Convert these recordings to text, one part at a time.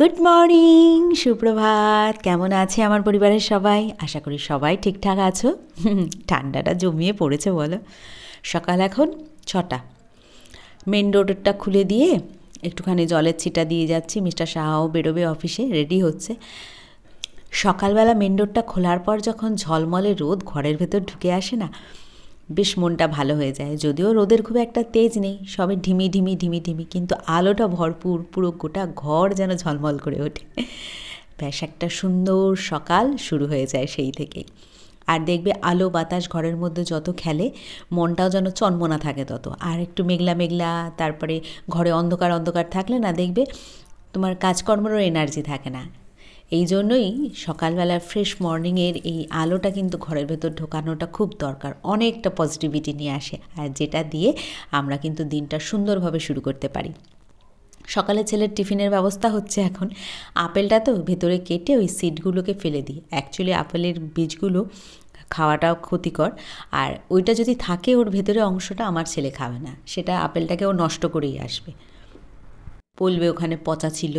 Good morning, সুপ্রভাত। কেমন আছে আমার পরিবারের সবাই? আশা করি সবাই ঠিকঠাক আছো। ঠান্ডাটা জমিয়ে পড়েছে বলো। সকাল এখন ছটা। মেন রোডটা খুলে দিয়ে একটুখানি জলের ছিটা দিয়ে যাচ্ছি। মিস্টার সাহাও বেরোবে অফিসে, রেডি হচ্ছে। সকালবেলা মেন রোডটা খোলার পর যখন ঝলমলে রোদ, ঘরের ভেতর ঢুকে আসে না বেশ মনটা ভালো হয়ে যায়। যদিও রোদের খুব একটা তেজ নেই, সবে ঢিমি ঢিমি ঢিমি ঢিমি, কিন্তু আলোটা ভরপুর, পুরো গোটা ঘর যেন ঝলমল করে ওঠে। ব্যাস একটা সুন্দর সকাল শুরু হয়ে যায় সেই থেকেই আর দেখবে আলো বাতাস ঘরের মধ্যে যত খেলে, মনটাও যেন চনমনা থাকে তত। আর একটু মেঘলা মেঘলা, তারপরে ঘরে অন্ধকার অন্ধকার থাকলে না দেখবে তোমার কাজকর্মেরও এনার্জি থাকে না। এই জন্যই সকালবেলা ফ্রেশ মর্নিংয়ের এই আলোটা কিন্তু ঘরের ভেতর ঢোকানোটা খুব দরকার। অনেকটা পজিটিভিটি নিয়ে আসে আর যেটা দিয়ে আমরা কিন্তু দিনটা সুন্দরভাবে শুরু করতে পারি। সকালে ছেলের টিফিনের ব্যবস্থা হচ্ছে এখন। আপেলটা তো ভেতরে কেটে ওই সিডগুলোকে ফেলে দিই। অ্যাকচুয়ালি আপেলের বীজগুলো খাওয়াটাও ক্ষতিকর। আর ওইটা যদি থাকে ওর ভেতরে অংশটা আমার ছেলে খাবে না। সেটা আপেলটাকে ও নষ্ট করেই আসবে। বলবে ওখানে পচা ছিল,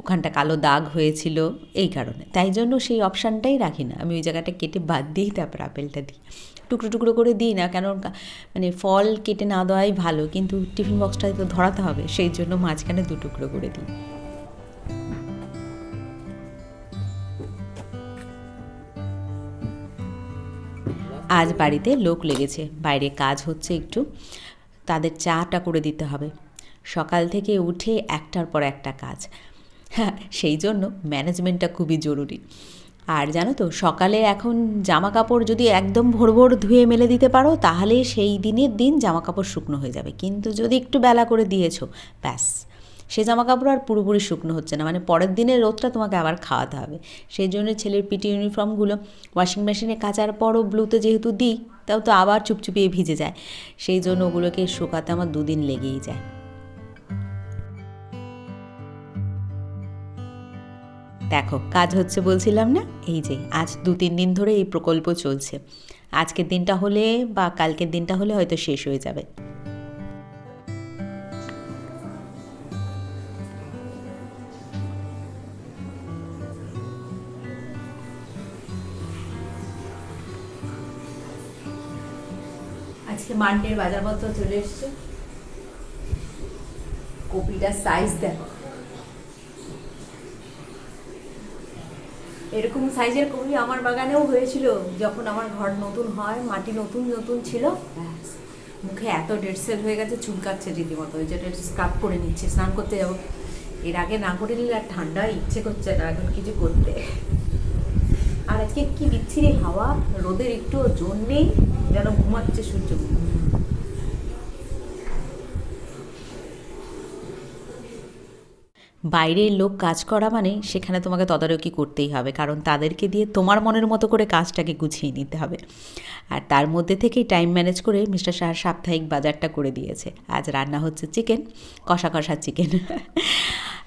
ওখানটা কালো দাগ হয়েছিল, এই কারণে। তাই জন্য সেই অপশানটাই রাখি না। আমি ওই জায়গাটা কেটে বাদ দিই তারপর আপেলটা দিই। টুকরো টুকরো করে দিই না, কেন মানে ফল কেটে না দেওয়াই ভালো, কিন্তু টিফিন বক্সটা তো ধরাতে হবে, সেই জন্য মাঝখানে দু টুকরো করে দিই। আজ বাড়িতে লোক লেগেছে, বাইরে কাজ হচ্ছে একটু। তাদের চাটা করে দিতে হবে। সকাল থেকে উঠে একটার পর একটা কাজ। হ্যাঁ সেই জন্য ম্যানেজমেন্টটা খুবই জরুরি। আর জানো তো, সকালে এখন জামা কাপড় যদি একদম ভোর ভোর ধুয়ে মেলে দিতে পারো, তাহলে সেই দিনের দিন জামা কাপড় শুকনো হয়ে যাবে। কিন্তু যদি একটু বেলা করে দিয়েছ, ব্যাস। সে জামা কাপড় আর পুরোপুরি শুকনো হচ্ছে না। মানে পরের দিনের রোদটা তোমাকে আবার খাওয়াতে হবে। সেই জন্য ছেলের পিটি ইউনিফর্মগুলো ওয়াশিং মেশিনে কাচার পরও ব্লুতে যেহেতু দিই, তাও তো আবার চুপচুপিয়ে ভিজে যায়। সেই জন্য ওগুলোকে শুকাতে আমার দুদিন লেগেই যায়। দেখো, কাজ হচ্ছে বলছিলাম না? এই যে, আজ দু তিন দিন ধরে এই প্রকল্প চলছে। আজকের দিনটা হলে বা কালকের দিনটা হলে হয়তো শেষ হয়ে যাবে। আজকে মান্ডের বাজারপত্র চলে এসছে। কপিটার সাইজ দেখো। এরকম সাইজের কপি আমার বাগানেও হয়েছিল যখন আমার ঘর নতুন হয় মাটি নতুন নতুন ছিল। ব্যাস, মুখে এত ডেড সেল হয়ে গেছে চুলকাচ্ছে রীতিমতো। যেটা স্ক্রাব করে নিচ্ছে স্নান করতে যাব। এর আগে না করে নিলে আর ঠান্ডা ইচ্ছে করছে না এখন কিছু করতে। আর আজকে কি বিচ্ছিরি হাওয়া রোদের একটু জোর নেই যেন ঘুমাচ্ছে সূর্য। বাইরের লোক কাজ করা মানে সেখানে তোমাকে তদারকি করতেই হবে, কারণ তাদেরকে দিয়ে তোমার মনের মতো করে কাজটাকে গুছিয়ে নিতে হবে। আর তার মধ্যে থেকেই টাইম ম্যানেজ করে মিস্টার শাহ সাপ্তাহিক বাজারটা করে দিয়েছে। আজ রান্না হচ্ছে চিকেন কষা কষা চিকেন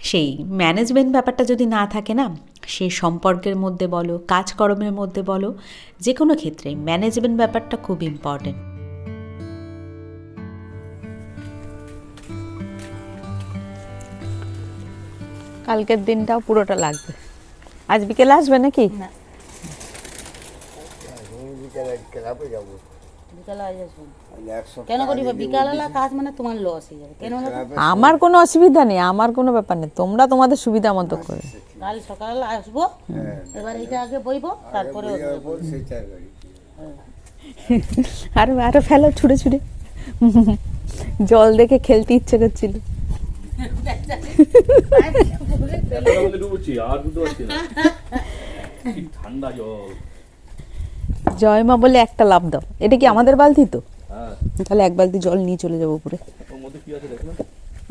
সেই ম্যানেজমেন্ট ব্যাপারটা যদি না থাকে না, সে সম্পর্কের মধ্যে বলো, কাজকর্মের মধ্যে বলো যে কোনো ক্ষেত্রে ম্যানেজমেন্ট ব্যাপারটা খুব ইম্পর্টেন্ট কালকের দিনটাও পুরোটা লাগবে। আজ বিকেলে আসবে নাকি? কাজ মানে হয়ে? আমার কোনো অসুবিধা নেই আমার কোনো ব্যাপার নেই। তোমরা তোমাদের সুবিধা মতো করে। কাল সকালবেলা আসব এবার এটা আগে বইবো তারপরে আরও আরও ফেলো ছুড়ে ছুড়ে। জল দেখে খেলতে ইচ্ছে করছিল। জয়মা বলে একটা লাভ দাও। এটা কি আমাদের বালতি তো? হ্যাঁ। তাহলে এক বালতি জল নিয়ে চলে যাব উপরে। ওর মধ্যে কি আছে দেখো না?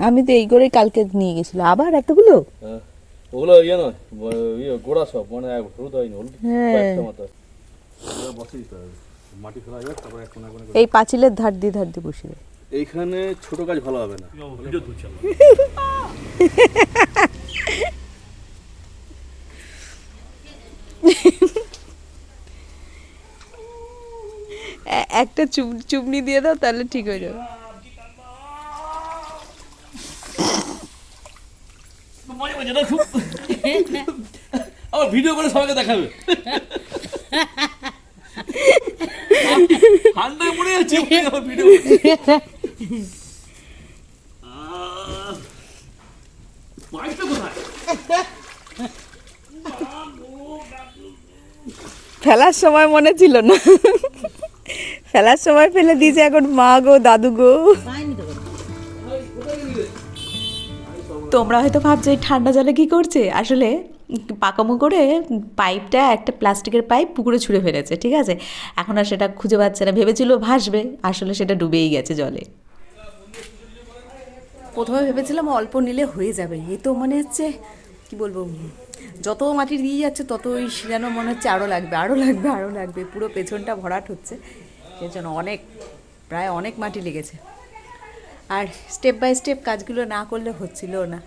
আমি তো এই করেই কালকে নিয়ে গেছিল আবার এতগুলো? হ্যাঁ। ওগুলো ইয়ে নয় ইয়ে গোড়া সব মানে হলুদ হয়নি হলুদ। হ্যাঁ। বসে করে এই পাঁচিলের ধার দিয়ে ধার দিয়ে বসিয়ে দেয় এইখানে ছোট কাজ ভালো হবে না। একটা চুপ চুপনি দিয়ে দাও তাহলে ঠিক হয়ে যাবে। আবার ভিডিও করে সবাইকে দেখাবে। ঠান্ডায় মনে যাচ্ছে ভিডিও। ফেলার সময় মনে ছিল না। ফেলার সময় ফেলে দিয়েছে এখন মা গো, দাদু গো। তোমরা হয়তো ভাবছ, এই ঠান্ডা জলে কী করছে? আসলে পাকামো করে পাইপটা একটা প্লাস্টিকের পাইপ পুকুরে ছুঁড়ে ফেলেছে, ঠিক আছে? এখন আর সেটা খুঁজে পাচ্ছে না, ভেবেছিল ভাসবে, আসলে সেটা ডুবেই গেছে জলে। প্রথমে ভেবেছিলাম অল্প নিলে হয়ে যাবে। এ তো মনে হচ্ছে, কি বলব, যত মাটি দিয়ে যাচ্ছে, ততই যেন মনে হচ্ছে আরও লাগবে আরও লাগবে আরও লাগবে। পুরো পেছনটা ভরাট হচ্ছে। এর জন্য অনেক, প্রায় অনেক মাটি লেগেছে। আর স্টেপ বাই স্টেপ কাজগুলো না করলে হচ্ছিল না।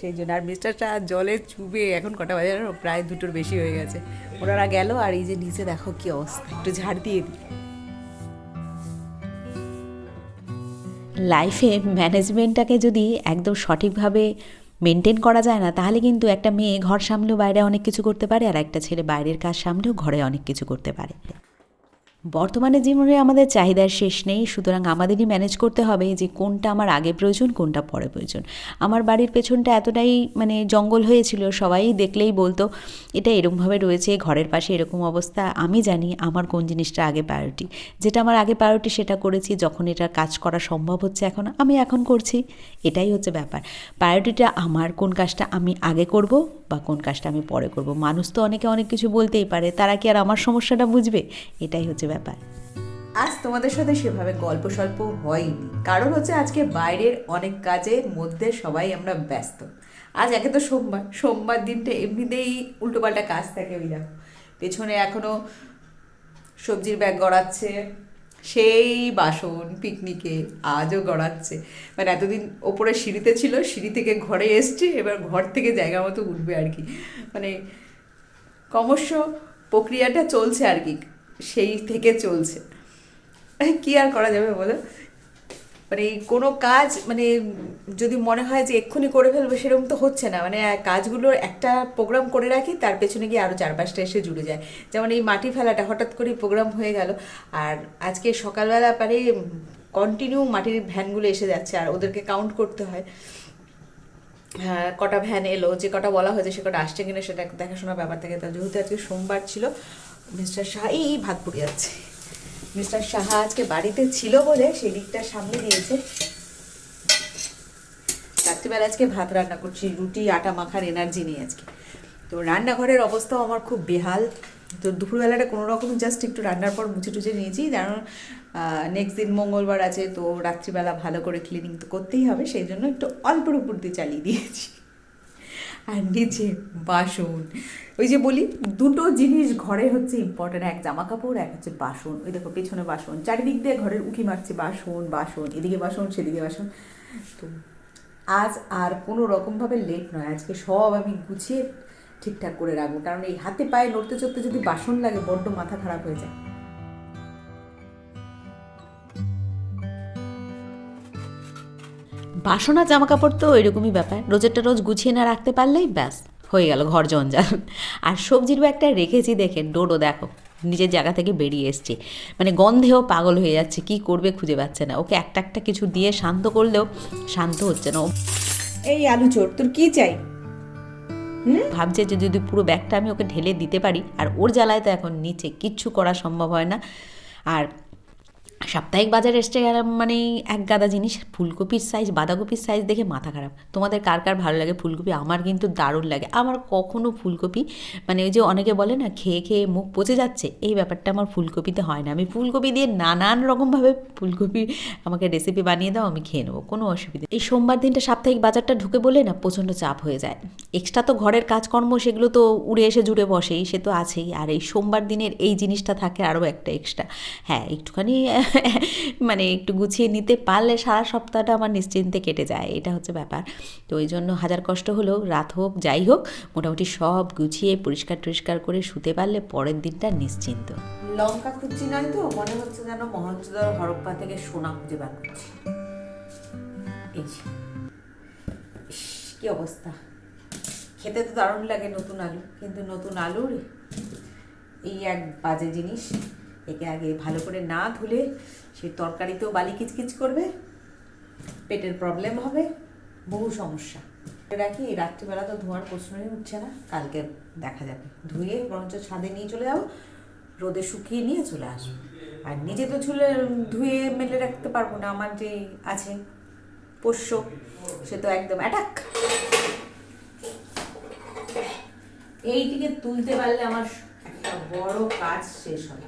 সেই জন্য আর মিস্টারটা জলে চুবে, এখন কটা বাজে জানো? প্রায় দুটোর বেশি হয়ে গেছে। ওনারা গেল আর এই যে নিচে দেখো কি অবস্থা, একটু ঝাড় দিয়ে দিই। লাইফে ম্যানেজমেন্টটাকে যদি একদম সঠিকভাবে মেনটেন করা যায় না, তাহলে কিন্তু একটা মেয়ে ঘর সামলেও বাইরে অনেক কিছু করতে পারে আর একটা ছেলে বাইরের কাজ সামলেও ঘরে অনেক কিছু করতে পারে। বর্তমানে জীবনে আমাদের চাহিদার শেষ নেই, সুতরাং আমাদেরই ম্যানেজ করতে হবে যে কোনটা আমার আগে প্রয়োজন, কোনটা পরে প্রয়োজন। আমার বাড়ির পেছনটা এতটাই মানে জঙ্গল হয়েছিল, সবাই দেখলেই বলতো, এটা এরকমভাবে রয়েছে, ঘরের পাশে এরকম অবস্থা। আমি জানি আমার কোন জিনিসটা আগে প্রায়োরিটি যেটা আমার আগে প্রায়োরিটি সেটা করেছি, যখন এটা কাজ করা সম্ভব হচ্ছে এখন, আমি এখন করছি। এটাই হচ্ছে ব্যাপার। প্রায়োরিটিটা আমার, কোন কাজটা আমি আগে করব বা কোন কাজটা আমি পরে করব। মানুষ তো অনেকে অনেক কিছু বলতেই পারে, তারা কি আর আমার সমস্যাটা বুঝবে? এটাই হচ্ছে ব্যাপার। আজ তোমাদের সাথে সেভাবে গল্প সল্প হয়নি। কারণ হচ্ছে আজকে বাইরের অনেক কাজের মধ্যে সবাই আমরা ব্যস্ত। আজ একে তো সোমবার সোমবার দিনটা এমনিতেই উল্টোপাল্টা কাজ থাকে ওই দেখো। পেছনে এখনও সবজির ব্যাগ গড়াচ্ছে, সেই বাসন পিকনিকে আজও গড়াচ্ছে। মানে এতদিন ওপরে সিঁড়িতে ছিল, সিঁড়ি থেকে ঘরে এসছে, এবার ঘর থেকে জায়গা মতো উঠবে আর কি। মানে ক্রমশ প্রক্রিয়াটা চলছে আর কি। সেই থেকে চলছে। কি আর করা যাবে বলো? মানে কোনো কাজ মানে যদি মনে হয় যে এক্ষুনি করে ফেলব সেরকম তো হচ্ছে না। মানে কাজগুলোর একটা প্রোগ্রাম করে রাখি তার পেছনে গিয়ে আরও চার পাঁচটা এসে জুড়ে যায়। যেমন এই মাটি ফেলাটা হঠাৎ করে প্রোগ্রাম হয়ে গেল। আর আজকে সকালবেলা পারে কন্টিনিউ মাটির ভ্যানগুলো এসে যাচ্ছে আর ওদেরকে কাউন্ট করতে হয়। হ্যাঁ, কটা ভ্যান এলো যে কটা বলা হয়েছে সে কটা আসছে কিনা সেটা দেখাশোনার ব্যাপার থাকে। তো যেহেতু আজকে সোমবার ছিল মিস্টার শাহ এই ভাত পুড়ে যাচ্ছে মিস্টার সাহা আজকে বাড়িতে ছিল বলে সেই দিকটা সামনে দিয়েছে। রাত্রিবেলা আজকে ভাত রান্না করছি, রুটি, আটা, মাখার এনার্জি নেই আজকে। তো রান্নাঘরের অবস্থাও আমার খুব বেহাল। তো দুপুরবেলাটা কোনো রকম জাস্ট একটু রান্নার পর মুছে টুছে নিয়েছি। কারণ নেক্সট দিন মঙ্গলবার আছে, তো রাত্রিবেলা ভালো করে ক্লিনিং তো করতেই হবে। সেই জন্য একটু অল্পের উপর দিয়ে চালিয়ে দিয়েছি। আর নিচে বাসন। ওই যে বলি, দুটো জিনিস ঘরে হচ্ছে ইম্পর্টেন্ট এক জামা কাপড় এক হচ্ছে বাসন। ওই দেখো, পেছনে বাসন। চারিদিক দিয়ে ঘরের উঁকি মারছে বাসন বাসন, এদিকে বাসন, সেদিকে বাসন। তো আজ আর কোনো রকমভাবে লেট নয়। আজকে সব আমি গুছিয়ে ঠিকঠাক করে রাখব। কারণ এই হাতে পায়ে নড়তে চড়তে যদি বাসন লাগে, বড্ড মাথা খারাপ হয়ে যায়। বাসনা জামা কাপড় তো ওইরকমই ব্যাপার। রোজেরটা রোজ গুছিয়ে না রাখতে পারলেই ব্যাস হয়ে গেল ঘর জঞ্জাল। আর সবজির ব্যাগটা রেখেছি দেখে ডোডো দেখো নিজের জায়গা থেকে বেরিয়ে এসছে। মানে গন্ধেও পাগল হয়ে যাচ্ছে কি করবে খুঁজে পাচ্ছে না। ওকে একটা একটা কিছু দিয়ে শান্ত করলেও শান্ত হচ্ছে না। ও এই আলু চোর তোর কি চাই? ভাবছে যে যদি পুরো ব্যাগটা আমি ওকে ঢেলে দিতে পারি আর ওর জ্বালায় তো এখন নিচে কিচ্ছু করা সম্ভব হয় না। আর সাপ্তাহিক বাজারে এসছে গেলাম মানে এক গাদা জিনিস, ফুলকপির সাইজ বাঁধাকপির সাইজ দেখে মাথা খারাপ। তোমাদের কার কার ভালো লাগে ফুলকপি? আমার কিন্তু দারুণ লাগে। আমার কখনো ফুলকপি মানে ওই যে অনেকে বলে না, খেয়ে খেয়ে মুখ পচে যাচ্ছে, এই ব্যাপারটা আমার ফুলকপিতে হয় না। আমি ফুলকপি দিয়ে নানান রকমভাবে ফুলকপি আমাকে রেসিপি বানিয়ে দাও, আমি খেয়ে নেব, কোনো অসুবিধা এই সোমবার দিনটা সাপ্তাহিক বাজারটা ঢুকে বলে না প্রচণ্ড চাপ হয়ে যায়। এক্সট্রা তো ঘরের কাজকর্ম, সেগুলো তো উড়ে এসে জুড়ে বসেই, সে তো আছেই। আর এই সোমবার দিনের এই জিনিসটা থাকে আরও একটা এক্সট্রা হ্যাঁ একটুখানি মানে একটু গুছিয়ে নিতে পারলে সারা সপ্তাহটা আমার নিশ্চিন্তে কেটে যায়, এটা হচ্ছে ব্যাপার। তো ওই জন্য হাজার কষ্ট হলেও রাত হোক, যাই হোক, মোটামুটি সব গুছিয়ে পরিষ্কার টরিষ্কার করে শুতে পারলে পরের দিনটা নিশ্চিন্ত। লঙ্কা খুঁজছি নয় তো, মনে হচ্ছে যেন মহঞ্জদার হরপ্পা থেকে সোনা খুঁজে বার করছি। এই। কি অবস্থা। খেতে তো দারুণ লাগে নতুন আলু, কিন্তু নতুন আলুর এই এক বাজে জিনিস। একে আগে ভালো করে না ধুলে সেই তরকারিতেও বালি কিচকিচ করবে, পেটের প্রবলেম হবে, বহু সমস্যা। রাখি, এই রাত্রিবেলা তো ধোঁয়ার প্রশ্নই উঠছে না, কালকে দেখা যাবে। ধুয়ে বরঞ্চ ছাদে নিয়ে চলে যাব, রোদে শুকিয়ে নিয়ে চলে আসব। আর নিজে তো চুলে ধুয়ে মেলে রাখতে পারব না, আমার যে আছে পোষ্য, সে তো একদম অ্যাটাক এইটিকে তুলতে পারলে আমার একটা বড় কাজ শেষ হবে।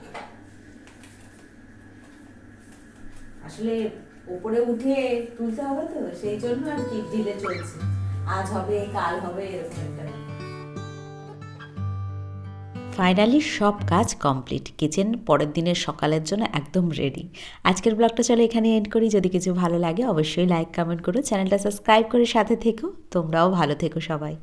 আসলে উপরে উঠে তুলতে হবে তো, সেই জন্য আর কি ডিলে চলছে। আজ হবে, কাল হবে, এরকম একটা ফাইনালি সব কাজ কমপ্লিট। কিচেন পরের দিনের সকালের জন্য একদম রেডি আজকের ব্লগটা চলো এখানে এন্ড করি। যদি কিছু ভালো লাগে, অবশ্যই লাইক কমেন্ট করো চ্যানেলটা সাবস্ক্রাইব করে সাথে থেকো। তোমরাও ভালো থেকো সবাই।